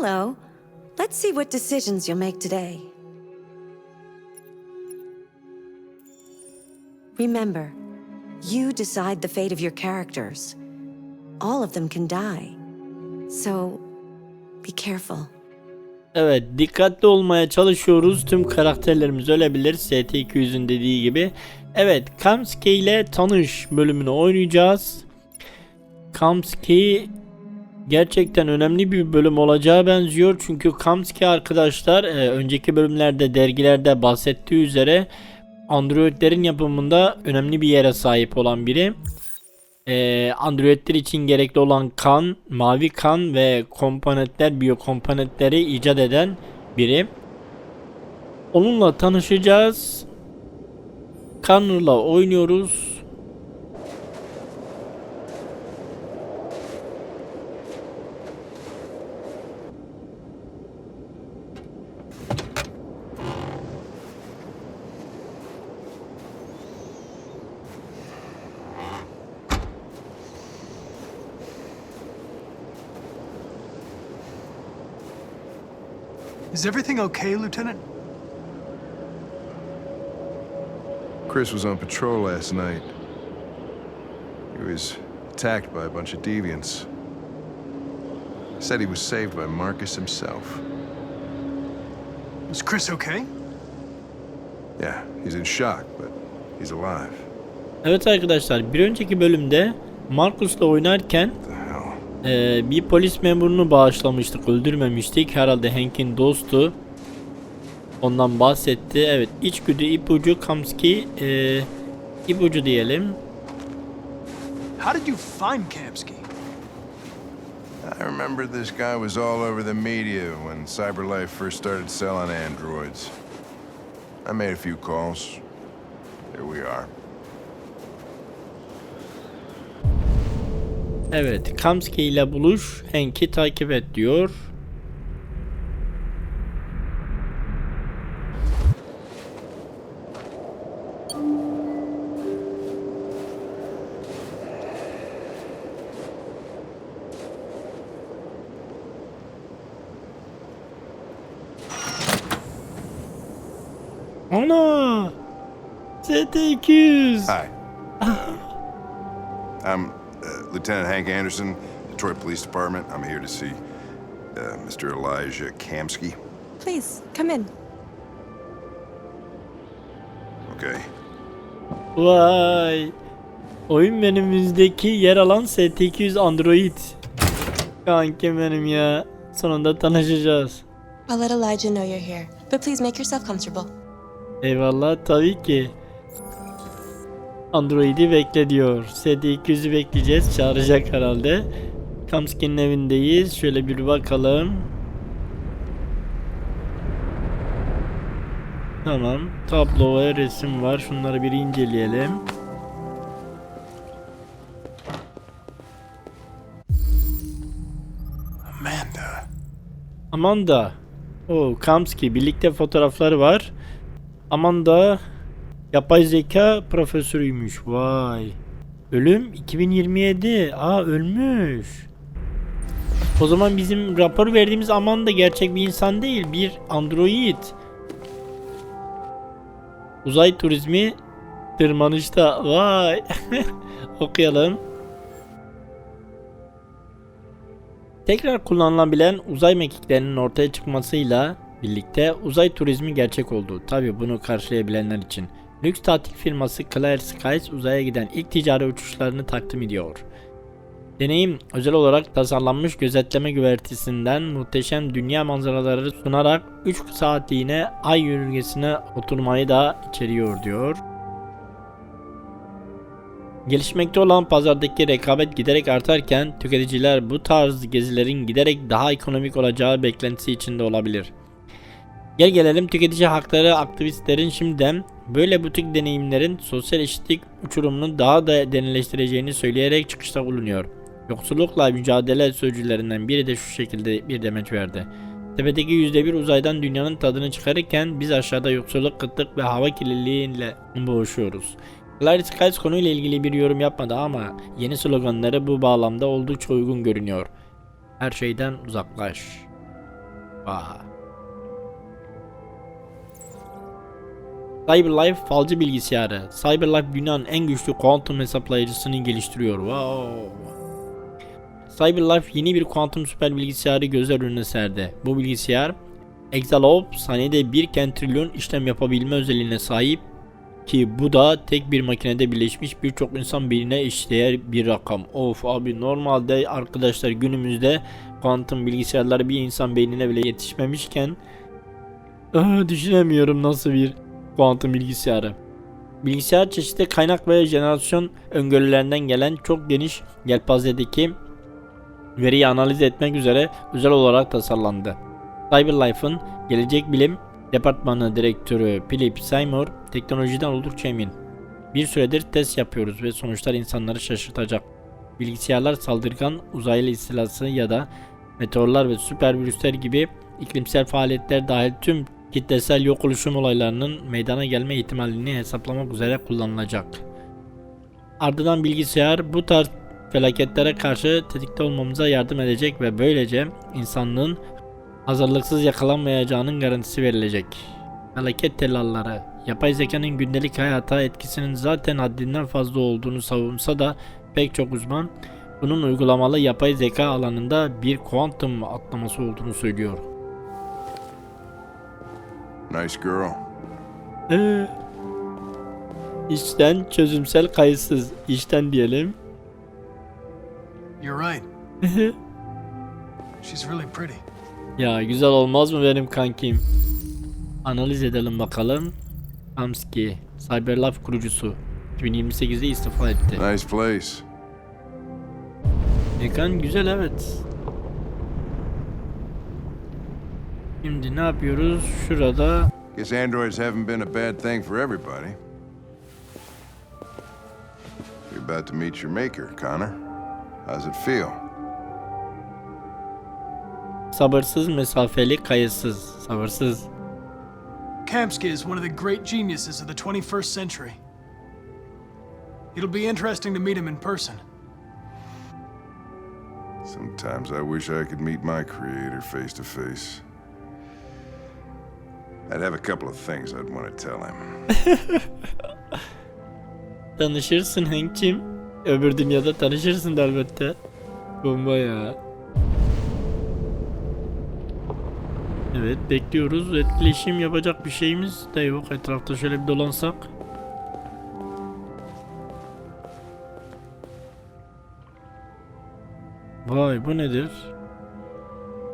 Hello. Let's see what decisions you'll make today. Remember, you decide the fate of your characters. All of them can die. So, be careful. Evet dikkatli olmaya çalışıyoruz. Tüm karakterlerimiz ölebilir. ST200'ün dediği gibi. Evet Kamski ile tanış bölümünü oynayacağız. Kamski gerçekten önemli bir bölüm olacağı benziyor. Çünkü Kamski arkadaşlar e, önceki bölümlerde dergilerde bahsettiği üzere Androidlerin yapımında önemli bir yere sahip olan biri. Ee, Androidler için gerekli olan kan, mavi kan ve komponentler, biyokomponentleri icat eden biri. Onunla tanışacağız. Connor'la oynuyoruz. Is everything okay, Lieutenant? Chris was on patrol last night. He was attacked by a bunch of deviants. Said he was saved by Marcus himself. Is Chris okay? Yeah, he's in shock, but he's alive. Evet arkadaşlar bir önceki bölümde Marcus'la oynarken? Ee, bir polis memurunu bağışlamıştık, öldürmemiştik. Herhalde Hank'in dostu. Ondan bahsetti. Evet, içgüdü ipucu Kamski ee, ipucu diyelim. How did you find Kamsky? I remember this guy was all over the media when CyberLife first started selling androids. I made a few calls. Here we are. Evet, Kamski ile buluş, Hank'i takip et diyor. Ana! ST200! Hi. I'm uh, Lieutenant Hank Anderson, Detroit Police Department. I'm here to see uh, Mr. Elijah Kamsky. Please, come in. Okay. Vay. Oyun menümüzdeki yer alan ST200 Android. Kankim benim ya. Sonunda tanışacağız. I'll let Elijah know you're here, but please make yourself comfortable. Eyvallah tabii ki. Android'i bekle diyor. ST200'ü bekleyeceğiz. Çağıracak herhalde. Kamski'nin evindeyiz. Şöyle bir bakalım. Tamam. Tablo ve resim var. Şunları bir inceleyelim. Amanda. Amanda. O Kamski birlikte fotoğrafları var. Amanda yapay zeka profesörüymüş. Vay. Ölüm 2027. Aa ölmüş. O zaman bizim rapor verdiğimiz Amanda gerçek bir insan değil, bir android. Uzay turizmi tırmanışta. Vay. Okuyalım. Tekrar kullanılabilen uzay mekiklerinin ortaya çıkmasıyla birlikte uzay turizmi gerçek oldu. Tabi bunu karşılayabilenler için. Lüks tatil firması Clear Skies uzaya giden ilk ticari uçuşlarını takdim ediyor. Deneyim özel olarak tasarlanmış gözetleme güvertesinden muhteşem dünya manzaraları sunarak 3 saatliğine ay yörüngesine oturmayı da içeriyor diyor. Gelişmekte olan pazardaki rekabet giderek artarken tüketiciler bu tarz gezilerin giderek daha ekonomik olacağı beklentisi içinde olabilir. Gel gelelim tüketici hakları aktivistlerin şimdiden böyle butik deneyimlerin sosyal eşitlik uçurumunu daha da derinleştireceğini söyleyerek çıkışta bulunuyor. Yoksullukla mücadele sözcülerinden biri de şu şekilde bir demeç verdi. Tepedeki %1 uzaydan dünyanın tadını çıkarırken biz aşağıda yoksulluk, kıtlık ve hava kirliliğiyle boğuşuyoruz. Larry Skiles konuyla ilgili bir yorum yapmadı ama yeni sloganları bu bağlamda oldukça uygun görünüyor. Her şeyden uzaklaş. Vay. CyberLife falcı bilgisayarı. CyberLife dünyanın en güçlü kuantum hesaplayıcısını geliştiriyor. Wow. CyberLife yeni bir kuantum süper bilgisayarı gözler önüne serdi. Bu bilgisayar Exaloop saniyede 1 trilyon işlem yapabilme özelliğine sahip ki bu da tek bir makinede birleşmiş birçok insan beynine eşdeğer bir rakam. Of abi normalde arkadaşlar günümüzde kuantum bilgisayarlar bir insan beynine bile yetişmemişken düşünemiyorum nasıl bir kuantum bilgisayarı. Bilgisayar çeşitli kaynak ve jenerasyon öngörülerinden gelen çok geniş yelpazedeki veriyi analiz etmek üzere özel olarak tasarlandı. CyberLife'ın gelecek bilim departmanı direktörü Philip Seymour teknolojiden oldukça emin. Bir süredir test yapıyoruz ve sonuçlar insanları şaşırtacak. Bilgisayarlar saldırgan uzaylı istilası ya da meteorlar ve süper virüsler gibi iklimsel faaliyetler dahil tüm kitlesel yok oluşum olaylarının meydana gelme ihtimalini hesaplamak üzere kullanılacak. Ardından bilgisayar bu tarz felaketlere karşı tetikte olmamıza yardım edecek ve böylece insanlığın hazırlıksız yakalanmayacağının garantisi verilecek. Felaket tellalları, yapay zekanın gündelik hayata etkisinin zaten haddinden fazla olduğunu savunsa da pek çok uzman bunun uygulamalı yapay zeka alanında bir kuantum atlaması olduğunu söylüyor. Nice girl. Ee, içten çözümsel kayıtsız. İçten diyelim. You're right. She's really pretty. Ya güzel olmaz mı benim kankim? Analiz edelim bakalım. Kamski, CyberLife kurucusu. 2028'de istifa etti. Nice place. Mekan güzel evet. Şimdi ne yapıyoruz? Şurada Guess androids haven't been a bad thing for everybody. You're about to meet your maker, Connor. How's it feel? sabırsız, mesafeli, kayıtsız. Sabırsız. Kamsky is one of the great geniuses of the 21st century. It'll be interesting to meet him in person. Sometimes I wish I could meet my creator face to face. I'd have a couple of things I'd want to tell him. Tanışırsın Hank'cim. Öbür dünyada tanışırsın elbette. Bomba ya. Evet bekliyoruz. Etkileşim yapacak bir şeyimiz de yok. Etrafta şöyle bir dolansak. Vay bu nedir?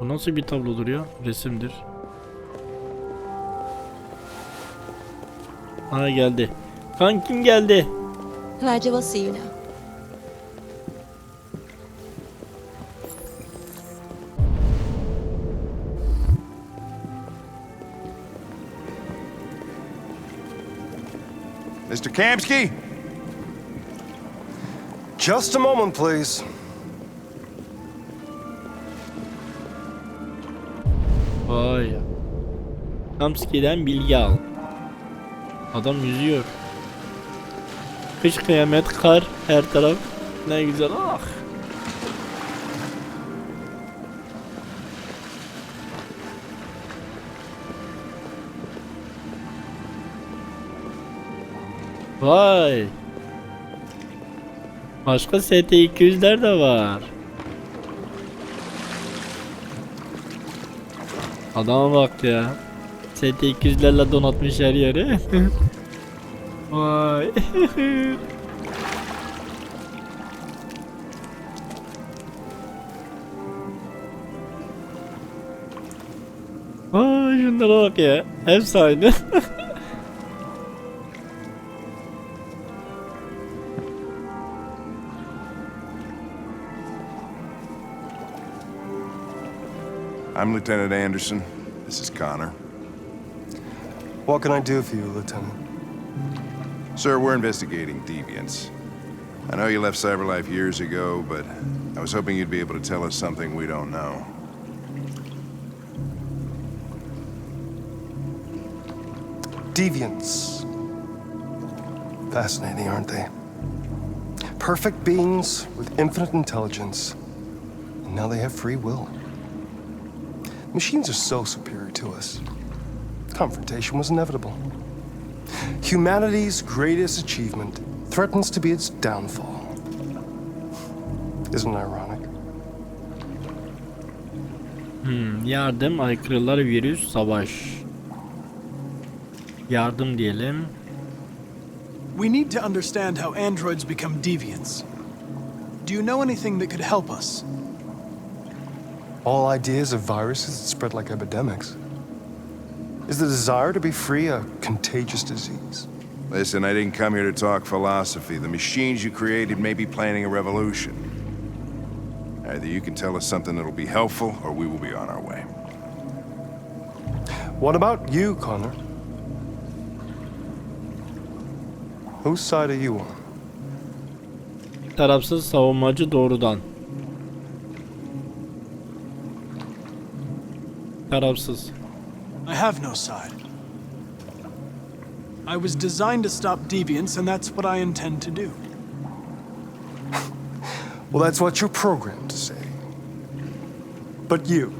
Bu nasıl bir tablodur ya? Resimdir. Ha geldi. Kankim geldi. Nigel will see you now. Mr. Kamsky? Just a moment, please. Vay. Kamski'den bilgi al. Adam yüzüyor. Kış kıyamet kar her taraf. Ne güzel ah. Vay. Başka ST200'ler de var. Adama bak ya. ST200'lerle donatmış her yeri. Vay. Vay şunlara bak ya. Hepsi aynı. I'm Lieutenant Anderson. This is Connor. What can I do for you, Lieutenant? Sir, we're investigating deviants. I know you left CyberLife years ago, but I was hoping you'd be able to tell us something we don't know. Deviants. Fascinating, aren't they? Perfect beings with infinite intelligence. And now they have free will. Machines are so superior to us. Confrontation was inevitable. Humanity's greatest achievement threatens to be its downfall. Isn't it ironic? Hmm, yardım, aykırılar, virüs, savaş. Yardım diyelim. We need to understand how androids become deviants. Do you know anything that could help us? All ideas of viruses that spread like epidemics. Is the desire to be free a contagious disease? Listen, I didn't come here to talk philosophy. The machines you created may be planning a revolution. Either you can tell us something that'll be helpful, or we will be on our way. What about you, Connor? Whose side are you on? Tarafsız savunmacı doğrudan. Tarafsız. I have no side. I was designed to stop deviants, and that's what I intend to do. Well, that's what you're programmed to say. But you.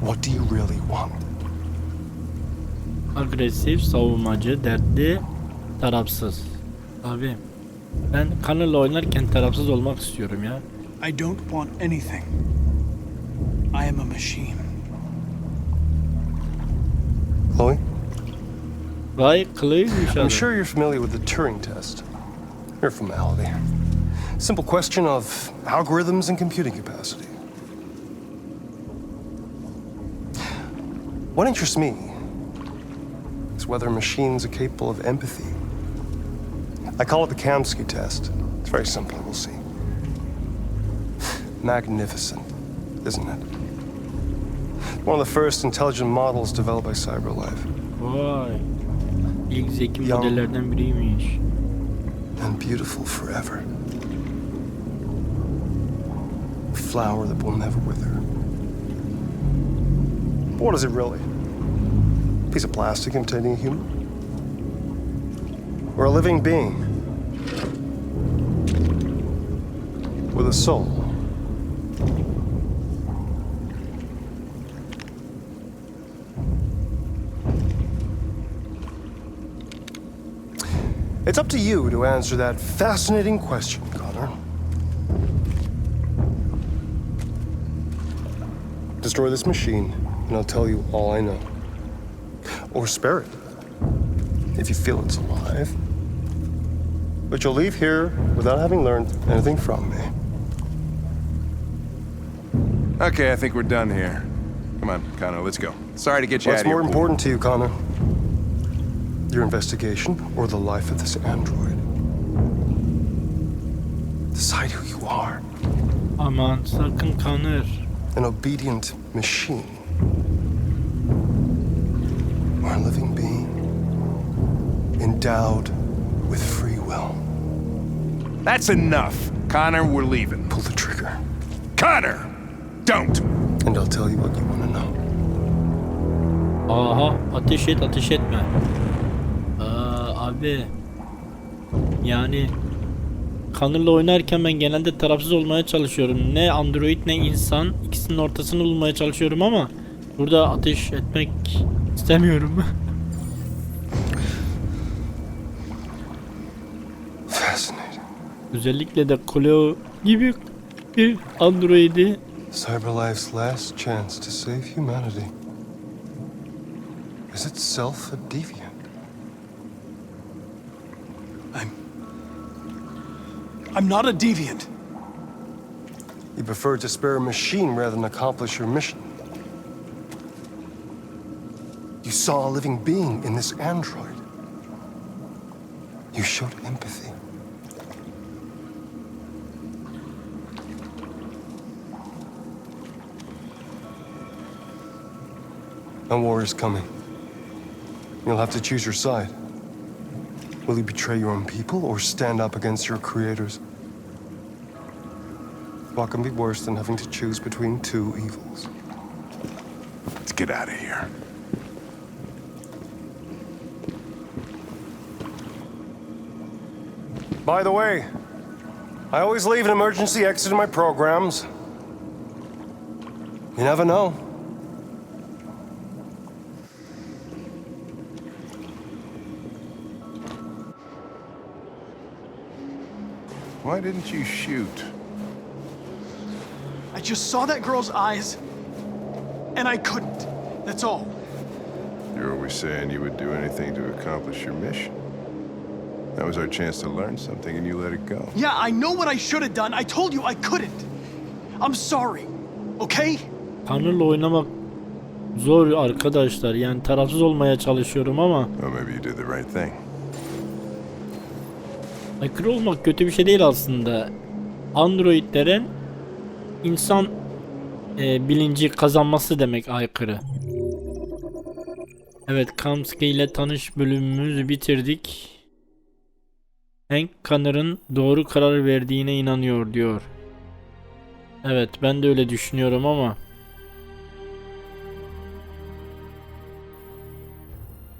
What do you really want? Agresif, savunmacı, dertli, tarafsız. Abi ben Connor'la oynarken tarafsız olmak istiyorum ya. I don't want anything. I am a machine. Chloe? Vay kılıymış I'm sure you're familiar with the Turing test. Mere formality. Simple question of algorithms and computing capacity. What interests me is whether machines are capable of empathy. I call it the Kamsky test. It's very simple, we'll see. Magnificent, isn't it? One of the first intelligent models developed by CyberLife. Vay. İlk zeki Ya- modellerden biriymiş. and beautiful forever. A flower that will never wither. But what is it really? A piece of plastic imitating a human? Or a living being? With a soul? It's up to you to answer that fascinating question, Connor. Destroy this machine, and I'll tell you all I know. Or spare it, if you feel it's alive. But you'll leave here without having learned anything from me. Okay, I think we're done here. Come on, Connor, let's go. Sorry to get you What's out of here. more boy. important to you, Connor? Your investigation or the life of this android? Decide who you are. Aman sakın Connor. an obedient machine, or a living being endowed with free will. That's enough. Connor, we're leaving. Pull the trigger, Connor! Don't! and I'll tell you what you want to know. Aha ateş et ateş etme. Aa, abi. Yani Connor'la oynarken ben genelde tarafsız olmaya çalışıyorum. Ne android ne insan ikisinin ortasını bulmaya çalışıyorum ama burada ateş etmek istemiyorum. Fascinating. Özellikle de Cleo gibi bir androidi Cyberlife's last chance to save humanity is itself a deviant. I'm. I'm not a deviant. You prefer to spare a machine rather than accomplish your mission. You saw a living being in this android. You showed empathy. A war is coming. You'll have to choose your side. Will you betray your own people or stand up against your creators? What can be worse than having to choose between two evils? Let's get out of here. By the way, I always leave an emergency exit in my programs. You never know. Why didn't you shoot? I just saw that girl's eyes, and I couldn't. That's all. You're always saying you would do anything to accomplish your mission. That was our chance to learn something, and you let it go. Yeah, I know what I should have done. I told you I couldn't. I'm sorry. Okay? Tanrı'la oynamak zor arkadaşlar. Yani tarafsız olmaya çalışıyorum ama Or maybe you did the right thing. Aykırı olmak kötü bir şey değil aslında. Androidlerin insan e, bilinci kazanması demek aykırı. Evet, Kamsky ile tanış bölümümüzü bitirdik. Hank Connor'ın doğru karar verdiğine inanıyor diyor. Evet, ben de öyle düşünüyorum ama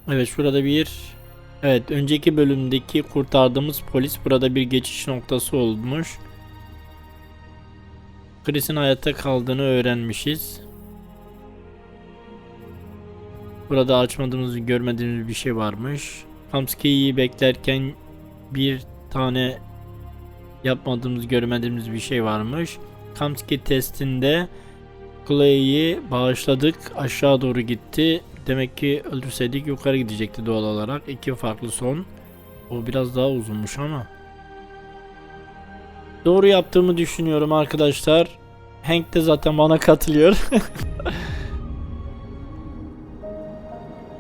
Evet, şurada bir Evet, önceki bölümdeki kurtardığımız polis burada bir geçiş noktası olmuş. Chris'in hayatta kaldığını öğrenmişiz. Burada açmadığımız, görmediğimiz bir şey varmış. Kamsky'yi beklerken bir tane yapmadığımız, görmediğimiz bir şey varmış. Kamsky testinde Clay'i bağışladık. Aşağı doğru gitti. Demek ki öldürseydik yukarı gidecekti doğal olarak. İki farklı son. O biraz daha uzunmuş ama. Doğru yaptığımı düşünüyorum arkadaşlar. Hank de zaten bana katılıyor.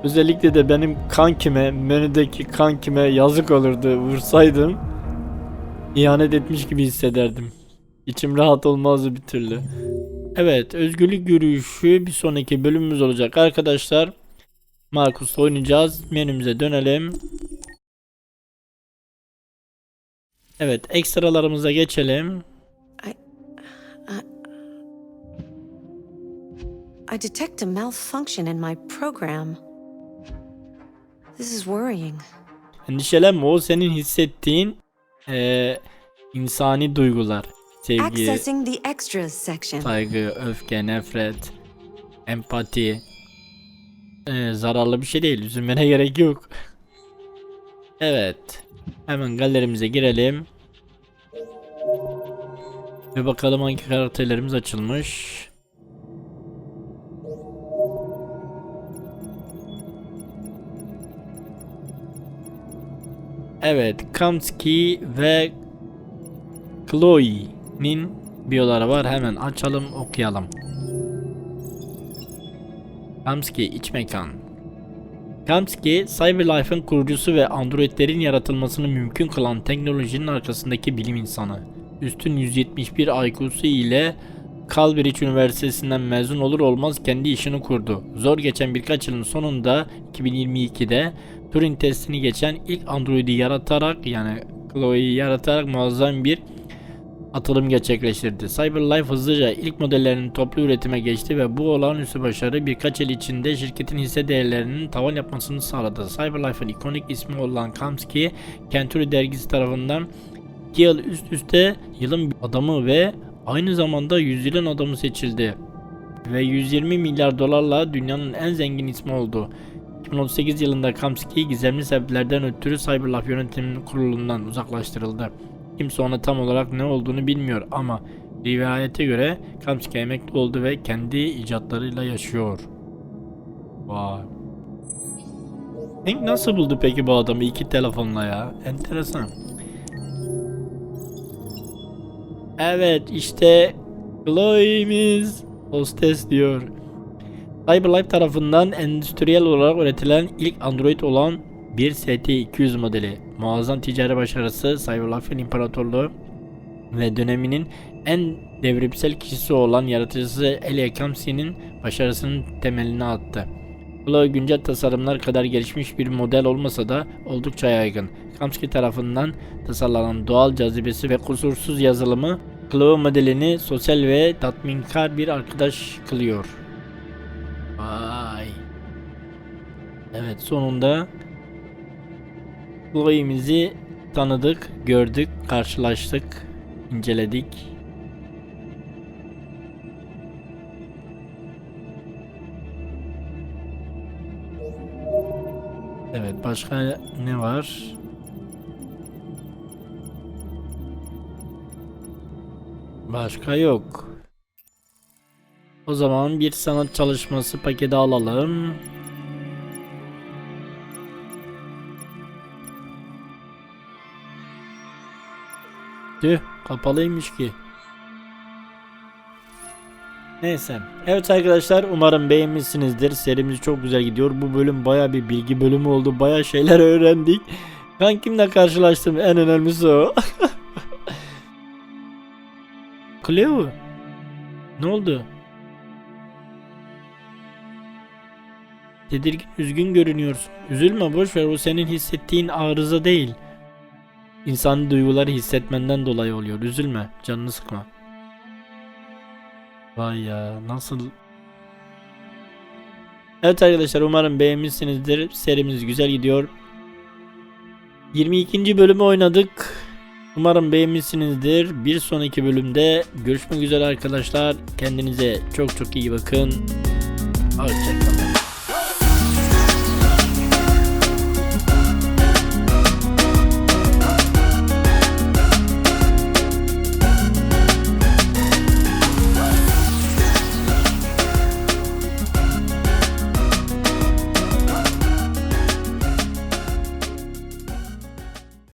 Özellikle de benim kankime, menüdeki kankime yazık olurdu vursaydım. İhanet etmiş gibi hissederdim. İçim rahat olmazdı bir türlü. Evet, özgürlük yürüyüşü bir sonraki bölümümüz olacak arkadaşlar. Marcus oynayacağız. Menümüze dönelim. Evet, ekstralarımıza geçelim. I detect a malfunction in my program. This is worrying. Endişelenme o senin hissettiğin eee, insani duygular. Sevgi, Accessing the extras section. saygı, öfke, nefret, empati. Eee, zararlı bir şey değil. Üzülmene gerek yok. Evet. Hemen galerimize girelim. Ve bakalım hangi karakterlerimiz açılmış. Evet, Kamsky ve Chloe'nin biyoları var. Hemen açalım, okuyalım. Kamsky iç mekan. Kamsky, Cyberlife'ın kurucusu ve androidlerin yaratılmasını mümkün kılan teknolojinin arkasındaki bilim insanı. Üstün 171 IQ'su ile Cambridge Üniversitesi'nden mezun olur olmaz kendi işini kurdu. Zor geçen birkaç yılın sonunda 2022'de Turing testini geçen ilk androidi yaratarak yani Chloe'yi yaratarak muazzam bir atılım gerçekleştirdi. Cyberlife hızlıca ilk modellerinin toplu üretime geçti ve bu olağanüstü başarı birkaç yıl içinde şirketin hisse değerlerinin tavan yapmasını sağladı. Cyberlife'ın ikonik ismi olan Kamsky, Century dergisi tarafından 2 yıl üst üste yılın adamı ve aynı zamanda yüzyılın adamı seçildi. Ve 120 milyar dolarla dünyanın en zengin ismi oldu. 2038 yılında Kamsky gizemli sebeplerden ötürü Cyberlife yönetim kurulundan uzaklaştırıldı. Kimse ona tam olarak ne olduğunu bilmiyor ama rivayete göre Kamsky emekli oldu ve kendi icatlarıyla yaşıyor. Vay. Hank nasıl buldu peki bu adamı iki telefonla ya? Enteresan. Evet işte Chloe'miz hostes diyor. Cyberlife tarafından endüstriyel olarak üretilen ilk Android olan bir ST200 modeli. Muazzam ticari başarısı Cyberlife'ın imparatorluğu ve döneminin en devrimsel kişisi olan yaratıcısı Elia Kamsky'nin başarısının temelini attı. Chloe güncel tasarımlar kadar gelişmiş bir model olmasa da oldukça yaygın. Kamsky tarafından tasarlanan doğal cazibesi ve kusursuz yazılımı Chloe modelini sosyal ve tatminkar bir arkadaş kılıyor. Vay. Evet sonunda Chloe'mizi tanıdık, gördük, karşılaştık. inceledik. Evet başka ne var? Başka yok. O zaman bir sanat çalışması paketi alalım. Tüh kapalıymış ki. Neyse. Evet arkadaşlar umarım beğenmişsinizdir. Serimiz çok güzel gidiyor. Bu bölüm baya bir bilgi bölümü oldu. Baya şeyler öğrendik. Kankimle karşılaştım. En önemlisi o. Cleo. Ne oldu? Tedirgin, üzgün görünüyorsun. Üzülme boş ver. O senin hissettiğin arıza değil. İnsan duyguları hissetmenden dolayı oluyor. Üzülme. Canını sıkma. Vay ya nasıl Evet arkadaşlar umarım beğenmişsinizdir. Serimiz güzel gidiyor. 22. bölümü oynadık. Umarım beğenmişsinizdir. Bir sonraki bölümde görüşmek üzere arkadaşlar. Kendinize çok çok iyi bakın. Hoşçakalın.